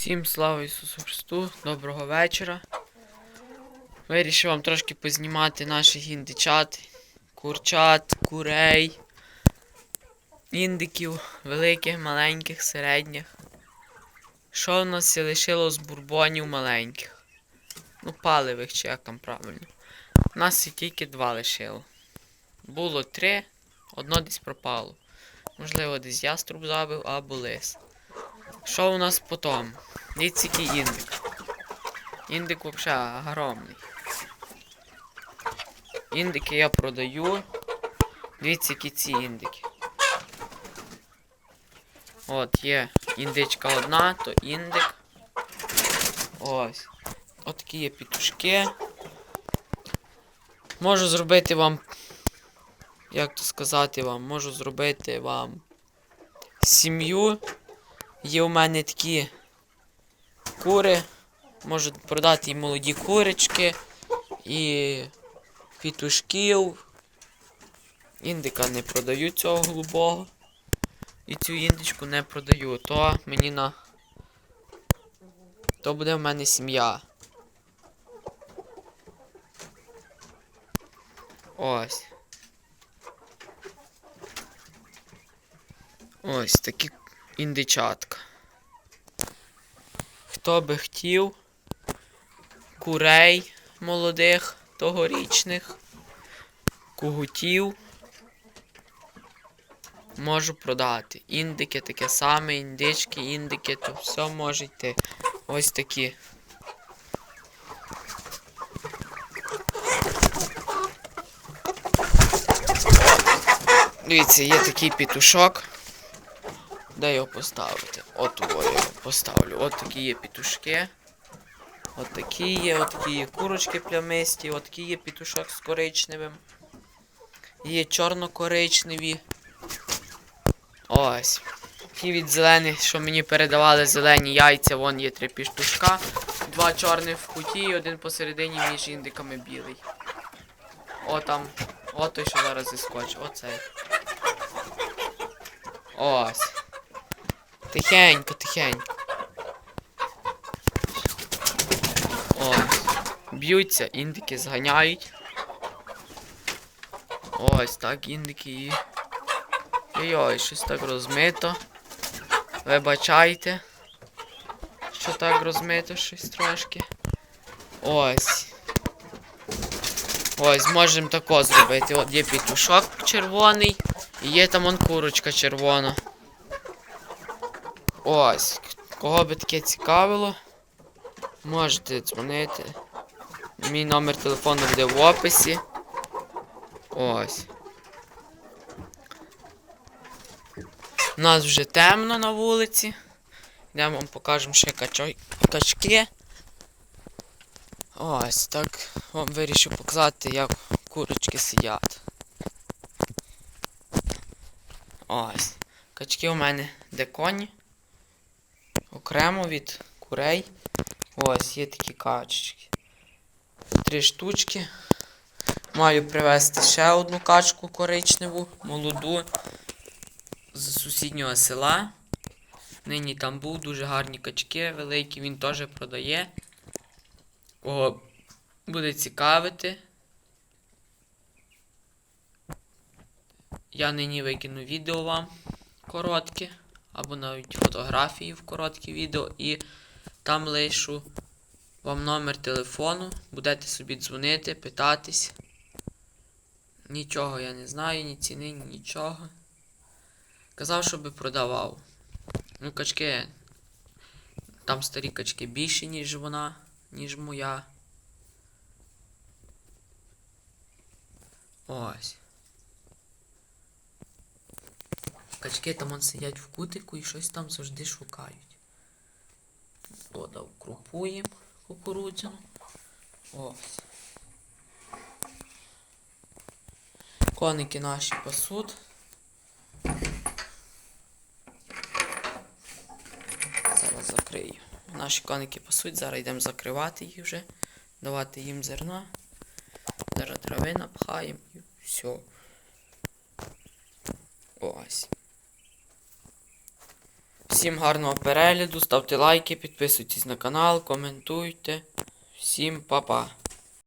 Всім слава Ісусу Христу, доброго вечора. Вирішив вам трошки познімати наших індичат, курчат, курей, індиків, великих, маленьких, середніх. Що в нас лишило з бурбонів маленьких? Ну, паливих, чи як там правильно. У нас і тільки два лишило. Було три, одно десь пропало. Можливо, десь яструб забив або лис. Що у нас потом? Дивіться, який індик. Індик взагалі огромний. Індики я продаю. Дивіться, які ці індики. От, є індичка одна, то індик. Ось. От такі є пітушки. Можу зробити вам. Як то сказати вам? Можу зробити вам сім'ю. Є у мене такі кури. Можу продати і молоді курочки, і пітушків. Індика не продаю цього голубого. І цю індичку не продаю. То мені на. То буде в мене сім'я. Ось. Ось такі індичатка. Хто би хотів курей молодих тогорічних, кугутів можу продати. Індики таке саме, індички, індики, то все може йти. Ось такі. Дивіться, є такий петушок. Де його поставити? От його поставлю. От такі є петушки. От такі є, от такі є курочки плямисті, от такий є петушок з коричневим. Є чорно-коричневі. Ось. Ті від зелених, що мені передавали зелені яйця, вон є три піштушка. Два чорних в куті і один посередині між індиками білий. О там. О той, що зараз зіскочить. Оцей. Ось. Тихенько, тихенько. Ось. Б'ються, індики зганяють. Ось так індики і. Ой-ой, щось так розмито. Вибачайте. Що так розмито щось трошки. Ось. Ось, можемо тако зробити. От є петушок червоний. І є там он курочка червона. Ось. Кого би таке цікавило, можете дзвонити. Мій номер телефону буде в описі. Ось. У нас вже темно на вулиці. Йдемо вам покажемо ще качки. Ось так вам вирішив показати, як курочки сидять. Ось. Качки у мене деконі. Окремо від курей. Ось є такі качечки. Три штучки. Маю привезти ще одну качку коричневу, молоду з сусіднього села. Нині там був дуже гарні качки, великі, він теж продає. Кого буде цікавити. Я нині викину відео вам коротке, або навіть фотографії в короткі відео, і там лишу вам номер телефону. Будете собі дзвонити, питатись. Нічого я не знаю, ні ціни, ні нічого. Казав, щоби продавав. Ну, качки. Там старі качки більші, ніж вона, ніж моя. Ось. Качки там он сидять в кутику і щось там завжди шукають. Додав крупу їм кукурудзяну. Ось. Коники наші пасуть. Зараз закрию. Наші коники пасуть, зараз йдемо закривати їх вже, давати їм зерна. Зараз трави напхаємо і все. Ось. Всім гарного перегляду, ставте лайки, підписуйтесь на канал, коментуйте. Всім па-па.